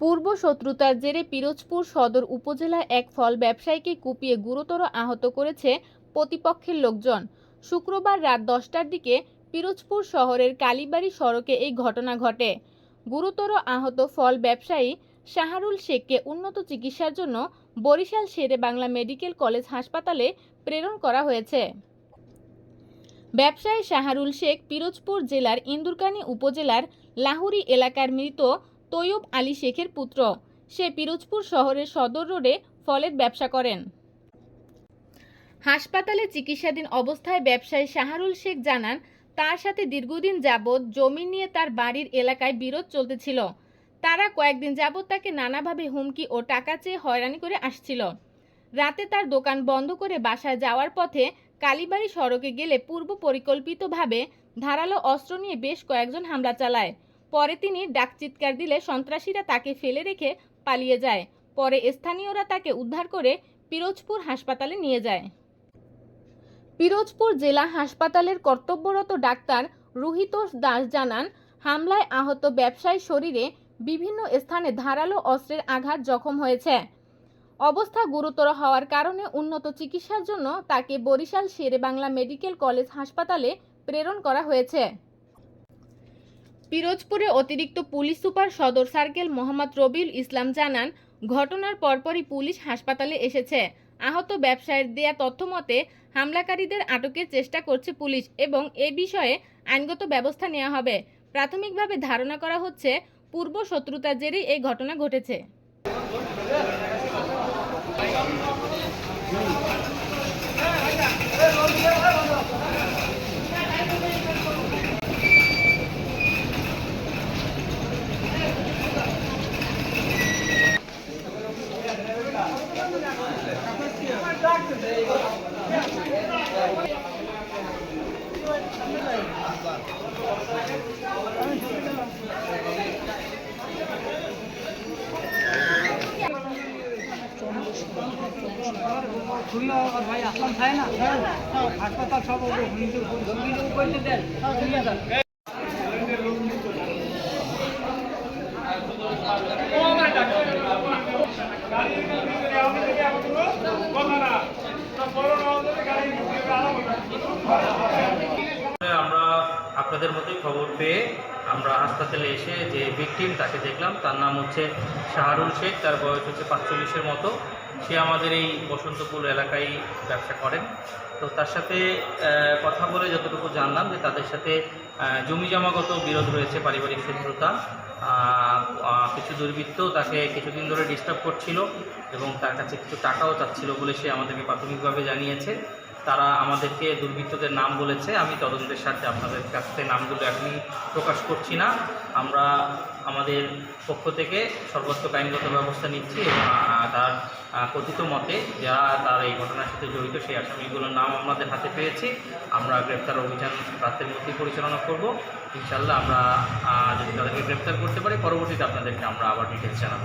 পূর্ব শত্রুতার জেরে পিরোজপুর সদর উপজেলায় এক ফল ব্যবসায়ীকে কুপিয়ে গুরুতর আহত করেছে প্রতিপক্ষের লোকজন। শুক্রবার রাত দশটার দিকে পিরোজপুর শহরের কালীবাড়ি সড়কে এই ঘটনা ঘটে। গুরুতর আহত ফল ব্যবসায়ী শাহারুল শেখকে উন্নত চিকিৎসার জন্য বরিশাল শেরে বাংলা মেডিকেল কলেজ হাসপাতালে প্রেরণ করা হয়েছে। ব্যবসায়ী শাহারুল শেখ পিরোজপুর জেলার ইন্দুরকানী উপজেলার লাহুরি এলাকার মৃত তৈয়ব আলী শেখের পুত্র। সে পিরোজপুর শহরের সদর রোডে ফলের ব্যবসা করেন। হাসপাতালে চিকিৎসাধীন অবস্থায় ব্যবসায়ী শাহরুল শেখ জানান, তার সাথে দীর্ঘদিন যাবৎ জমি নিয়ে তার বাড়ির এলাকায় বিরোধ চলতেছিল। তারা কয়েকদিন যাবৎ তাকে নানাভাবে হুমকি ও টাকা চেয়ে হয়রানি করে আসছিল। রাতে তার দোকান বন্ধ করে বাসায় যাওয়ার পথে কালীবাড়ি সড়কে গেলে পূর্ব পরিকল্পিতভাবে ধারালো অস্ত্র নিয়ে বেশ কয়েকজন হামলা চালায়। পরে তিনি ডাক চিৎকার দিলে সন্ত্রাসীরা তাকে ফেলে রেখে পালিয়ে যায়। পরে স্থানীয়রা তাকে উদ্ধার করে পিরোজপুর হাসপাতালে নিয়ে যায়। পিরোজপুর জেলা হাসপাতালের কর্তব্যরত ডাক্তার রুহিতোষ দাস জানান, হামলায় আহত ব্যবসায়ী শরীরে বিভিন্ন স্থানে ধারালো অস্ত্রের আঘাত জখম হয়েছে। অবস্থা গুরুতর হওয়ার কারণে উন্নত চিকিৎসার জন্য তাকে বরিশাল শেরে বাংলা মেডিকেল কলেজ হাসপাতালে প্রেরণ করা হয়েছে। পিরোজপুরে অতিরিক্ত পুলিশ সুপার সদর সার্কেল মোহাম্মদ রবিউল ইসলাম জানান, ঘটনার পরপরই পুলিশ হাসপাতালে এসেছে। আহত ব্যবসায়ীর দেয়া তথ্য মতে, হামলাকারীদের আটকের চেষ্টা করছে পুলিশ এবং এ বিষয়ে আইনগত ব্যবস্থা নেওয়া হবে। প্রাথমিকভাবে ধারণা করা হচ্ছে, পূর্ব শত্রুতার জেরেই এই ঘটনা ঘটেছে। খুলনা আর ভাই আসলাম খায় না হাসপাতাল সব ওগুলো দেন আমরা আপনাদের মতোই খবর পেয়ে আমরা হাসপাতালে এসে যে ভিকটিম তাকে দেখলাম, তার নাম হচ্ছে শাহরুল শেখ, তার বয়স হচ্ছে পাঁচচল্লিশের মতো। সে আমাদের এই বসন্তপুর এলাকায় ব্যবসা করেন। তো তার সাথে কথা বলে যতটুকু জানলাম যে তাদের সাথে জমি জমাগত বিরোধ রয়েছে পারিবারিক শত্রুতা। কিছু দুর্বৃত্ত তাকে কিছুদিন ধরে ডিস্টার্ব করছিল এবং তার কাছে কিছু টাকাও চাচ্ছিল বলে সে আমাদেরকে প্রাথমিকভাবে জানিয়েছে। তারা আমাদেরকে দুর্বৃত্তদের নাম বলেছে। আমি তদন্তের সাথে আপনাদের কাছ থেকে নামগুলো এখনই প্রকাশ করছি না। আমরা আমাদের পক্ষ থেকে সর্বোচ্চ আইনগত ব্যবস্থা নিচ্ছি এবং তার কথিত মতে যারা তার এই ঘটনার সাথে জড়িত সেই আসামিগুলোর নাম আমাদের হাতে পেয়েছি। আমরা গ্রেপ্তার অভিযান রাতের মধ্যেই পরিচালনা করব। ইনশাল্লাহ আমরা যদি তাদেরকে গ্রেপ্তার করতে পারি, পরবর্তীতে আপনাদেরকে আমরা আবার ডিটেলস জানাব।